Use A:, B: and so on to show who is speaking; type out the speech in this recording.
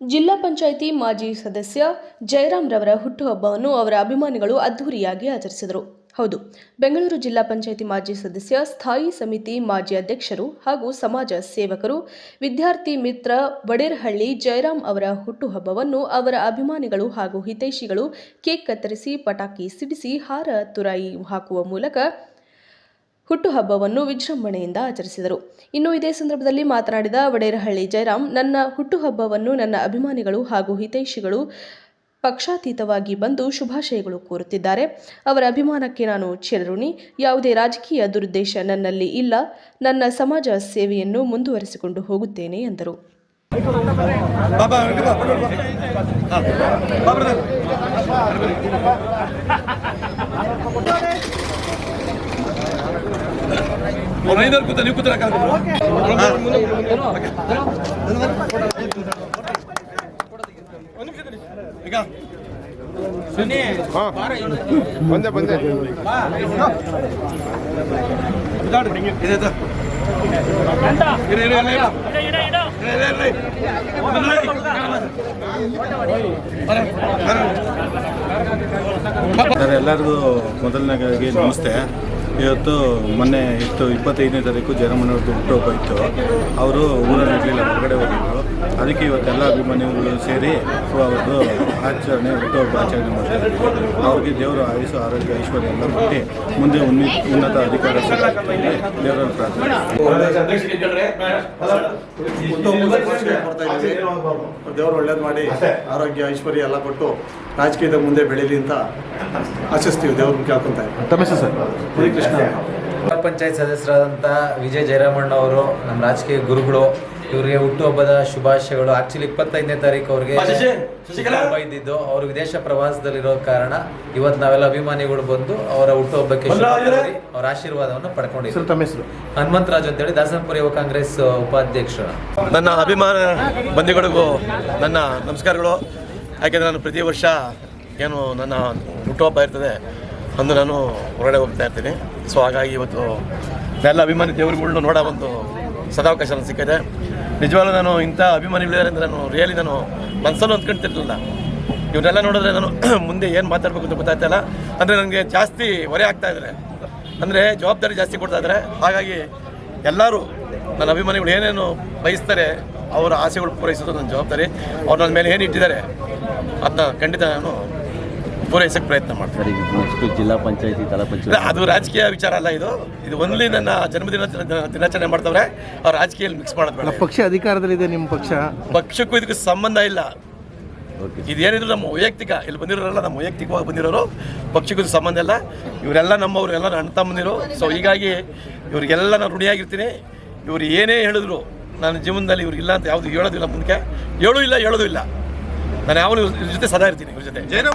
A: ಜಿಲ್ಲಾ ಪಂಚಾಯಿತಿ ಮಾಜಿ ಸದಸ್ಯ ಜಯರಾಮ್ ರವರ ಹುಟ್ಟುಹಬ್ಬವನ್ನು ಅವರ ಅಭಿಮಾನಿಗಳು ಅದ್ದೂರಿಯಾಗಿ ಆಚರಿಸಿದರು. ಹೌದು, ಬೆಂಗಳೂರು ಜಿಲ್ಲಾ ಪಂಚಾಯಿತಿ ಮಾಜಿ ಸದಸ್ಯ, ಸ್ಥಾಯಿ ಸಮಿತಿ ಮಾಜಿ ಅಧ್ಯಕ್ಷರು ಹಾಗೂ ಸಮಾಜ ಸೇವಕರು ವಿದ್ಯಾರ್ಥಿ ಮಿತ್ರ ಬಡೇರಹಳ್ಳಿ ಜಯರಾಮ್ ಅವರ ಹುಟ್ಟುಹಬ್ಬವನ್ನು ಅವರ ಅಭಿಮಾನಿಗಳು ಹಾಗೂ ಹಿತೈಷಿಗಳು ಕೇಕ್ ಕತ್ತರಿಸಿ ಪಟಾಕಿ ಸಿಡಿಸಿ ಹಾರ ತುರಾಯಿ ಹಾಕುವ ಮೂಲಕ ಹುಟ್ಟುಹಬ್ಬವನ್ನು ವಿಜೃಂಭಣೆಯಿಂದ ಆಚರಿಸಿದರು ಇನ್ನು ಇದೇ ಸಂದರ್ಭದಲ್ಲಿ ಮಾತನಾಡಿದ ವಡೇರಹಳ್ಳಿ ಜಯರಾಮ್ ನನ್ನ ಹುಟ್ಟುಹಬ್ಬವನ್ನು ನನ್ನ ಅಭಿಮಾನಿಗಳು ಹಾಗೂ ಹಿತೈಷಿಗಳು ಪಕ್ಷಾತೀತವಾಗಿ ಬಂದು ಶುಭಾಶಯಗಳು ಕೋರುತ್ತಿದ್ದಾರೆ ಅವರ ಅಭಿಮಾನಕ್ಕೆ ನಾನು ಚಿರಋಣಿ ಯಾವುದೇ ರಾಜಕೀಯ ದುರುದ್ದೇಶ ನನ್ನಲ್ಲಿ ಇಲ್ಲ ನನ್ನ ಸಮಾಜ ಸೇವೆಯನ್ನು ಮುಂದುವರಿಸಿಕೊಂಡು ಹೋಗುತ್ತೇನೆ ಎಂದರು
B: ಅವ್ರು ಐದವ್ರು ಕೂತ ನೀವು ಕೂತರ ಈಗ.
C: ಬಂದೆ ಬಂದೆ. ಎಲ್ಲರಿಗೂ ಮೊದಲನೇದಾಗಿ ನಮಸ್ತೆ. ಇವತ್ತು ಮೊನ್ನೆ ಇತ್ತು ಇಪ್ಪತ್ತೈದನೇ ತಾರೀಕು ಜಯರಾಮಣ್ಣವ್ರದ್ದು ಹುಟ್ಟುಹಬ್ಬ ಇತ್ತು. ಅವರು ಊರಲ್ಲಿ ಇರಲಿಲ್ಲ ಹೊರಗಡೆ ಹೋಗಿದ್ರು. ಅದಕ್ಕೆ ಇವತ್ತೆಲ್ಲ ಅಭಿಮಾನಿಗಳು ಸೇರಿ ಅವ್ರದ್ದು ಆಚರಣೆ ಹುಟ್ಟುಹಬ್ಬ ಆಚರಣೆ ಮಾಡ್ತಾರೆ ಅವ್ರಿಗೆ ದೇವರು ಆಯುಷು ಆರೋಗ್ಯ ಐಶ್ವರ್ಯ ಎಲ್ಲ ಕೊಟ್ಟು ಮುಂದೆ ಉನ್ನಿ ಉನ್ನತ ಅಧಿಕಾರ ದೇವರಲ್ಲಿ ಪ್ರಾರ್ಥನೆ
D: ದೇವರು ಒಳ್ಳೇದು ಮಾಡಿ ಆರೋಗ್ಯ ಐಶ್ವರ್ಯ ಎಲ್ಲ ಕೊಟ್ಟು ರಾಜಕೀಯದ ಮುಂದೆ ಬೆಳೀಲಿ ಅಂತ ಆಶಿಸ್ತೀವಿ. ದೇವ್ರನ್ನ ಕೇಳ್ಕೊಂತ
C: ತಮ್ಮ ಹೆಸರು ಸರ್?
E: ಹರಿಕೃಷ್ಣ. ಪಂಚಾಯತ್ ಸದಸ್ಯರಾದಂಥ ವಿಜಯ್ ಜಯರಾಮಣ್ಣ ಅವರು ನಮ್ಮ ರಾಜಕೀಯ ಗುರುಗಳು ಇವರಿಗೆ ಹುಟ್ಟುಹಬ್ಬದ ಶುಭಾಶಯಗಳು. ಆಕ್ಚುಲಿ ಇಪ್ಪತ್ತೈದನೇ ತಾರೀಕು ಅವ್ರಿಗೆ ಹಬ್ಬ ಇದ್ದಿದ್ದು. ಅವರು ವಿದೇಶ ಪ್ರವಾಸದಲ್ಲಿರೋ ಕಾರಣ ಇವತ್ತು ನಾವೆಲ್ಲ ಅಭಿಮಾನಿಗಳು ಬಂದು ಅವರ ಹುಟ್ಟುಹಬ್ಬಕ್ಕೆ ಅವರ? ಆಶೀರ್ವಾದವನ್ನು ಪಡ್ಕೊಂಡಿದ್ದೀವಿ.
C: ತಮ್ಮ ಹೆಸರು?
E: ಹನುಮಂತರಾಜ್ ಅಂತೇಳಿ ದಾಸನಪುರ ಯುವ ಕಾಂಗ್ರೆಸ್ ಉಪಾಧ್ಯಕ್ಷ.
B: ನನ್ನ ಅಭಿಮಾನ ಬಂಧುಗಳಿಗೂ ನನ್ನ ನಮಸ್ಕಾರಗಳು. ಯಾಕೆಂದ್ರೆ ನಾನು ಪ್ರತಿ ವರ್ಷ ಏನು ನನ್ನ ಹುಟ್ಟುಹಬ್ಬ ಇರ್ತದೆ ಅಂದು ನಾನು ಹೊರಗಡೆ ಹೋಗ್ತಾ ಇರ್ತೀನಿ. ಸೊ ಹಾಗಾಗಿ ಇವತ್ತು ಎಲ್ಲ ಅಭಿಮಾನಿ ದೇವರುಗಳನ್ನ ನೋಡೋ ಒಂದು ಸದಾವಕಾಶ ಸಿಕ್ಕಿದೆ. ನಿಜವಾಗ್ಲೂ ನಾನು ಇಂಥ ಅಭಿಮಾನಿಗಳಿದ್ದಾರೆ ಅಂದರೆ ನಾನು ರಿಯಲಿ ನಾನು ಮನಸ್ಸಲ್ಲೂ ಅಂದ್ಕೊಂತಿರ್ಲಿಲ್ಲ ಇವನ್ನೆಲ್ಲ ನೋಡಿದ್ರೆ ನಾನು ಮುಂದೆ ಏನು ಮಾತಾಡಬೇಕು ಅಂತ ಗೊತ್ತಾಗ್ತಾ ಇಲ್ಲ. ಅಂದರೆ ನನಗೆ ಜಾಸ್ತಿ ಹೊರೆ ಆಗ್ತಾ ಇದ್ದಾರೆ ಅಂದರೆ ಜವಾಬ್ದಾರಿ ಜಾಸ್ತಿ ಕೊಡ್ತಾ ಇದ್ದಾರೆ ಹಾಗಾಗಿ ಎಲ್ಲರೂ ನನ್ನ ಅಭಿಮಾನಿಗಳು ಏನೇನು ಬಯಸ್ತಾರೆ, ಅವರ ಆಸೆಗಳು ಪೂರೈಸೋದು ನನ್ನ ಜವಾಬ್ದಾರಿ. ಅವ್ರು ನನ್ನ ಮೇಲೆ ಏನು ಇಟ್ಟಿದ್ದಾರೆ, ಅದನ್ನ ಖಂಡಿತ ನಾನು ಪೂರೈಸೋಕ್ಕೆ ಪ್ರಯತ್ನ
F: ಮಾಡ್ತಾರೆ ನೆಕ್ಸ್ಟ್ ಜಿಲ್ಲಾ ಪಂಚಾಯತಿ ತಾಲೂಕು ಪಂಚಾಯತಿ.
B: ಅದು ರಾಜಕೀಯ ವಿಚಾರ ಅಲ್ಲ ಇದು. ಇದು ಒನ್ಲಿ ನನ್ನ ಜನ್ಮದಿನ ದಿನಾಚರಣೆ ಮಾಡ್ತವ್ರೆ. ಅವ್ರು ರಾಜಕೀಯದಲ್ಲಿ ಮಿಕ್ಸ್ ಮಾಡೋದು ಬೇಡ.
C: ಪಕ್ಷ ಅಧಿಕಾರದಲ್ಲಿದೆ ನಿಮ್ಮ ಪಕ್ಷ?
B: ಪಕ್ಷಕ್ಕೂ ಇದಕ್ಕೂ ಸಂಬಂಧ ಇಲ್ಲ.
F: ಓಕೆ
B: ಇದೇನಿದ್ರು ನಮ್ಮ ವೈಯಕ್ತಿಕ ಇಲ್ಲಿ ಬಂದಿರೋರೆಲ್ಲ ನಮ್ಮ ವೈಯಕ್ತಿಕವಾಗಿ ಬಂದಿರೋರು. ಪಕ್ಷಕ್ಕೂ ಸಂಬಂಧ ಇಲ್ಲ. ಇವರೆಲ್ಲ ನಮ್ಮವರು ಎಲ್ಲ ಅಣ್ಣ ತಮ್ಮಂದಿರು. ಸೊ ಹೀಗಾಗಿ ಇವರಿಗೆಲ್ಲ ನಾನು ಋಣಿಯಾಗಿರ್ತೀನಿ. ಇವರು ಏನೇ ಹೇಳಿದ್ರು ನನ್ನ ಜೀವನದಲ್ಲಿ ಇವ್ರಿಗಿಲ್ಲ ಇಲ್ಲ ಅಂತ ಯಾವುದು ಹೇಳೋದಿಲ್ಲ ಮುಂದಕ್ಕೆ. ಹೇಳೂ ಇಲ್ಲ ಹೇಳೋದು ಇಲ್ಲ. ನಾನು ಇವ್ರ ಜೊತೆ ಸದಾ ಇರ್ತೀನಿ ಇವ್ರ ಜೊತೆ. ಜೈನ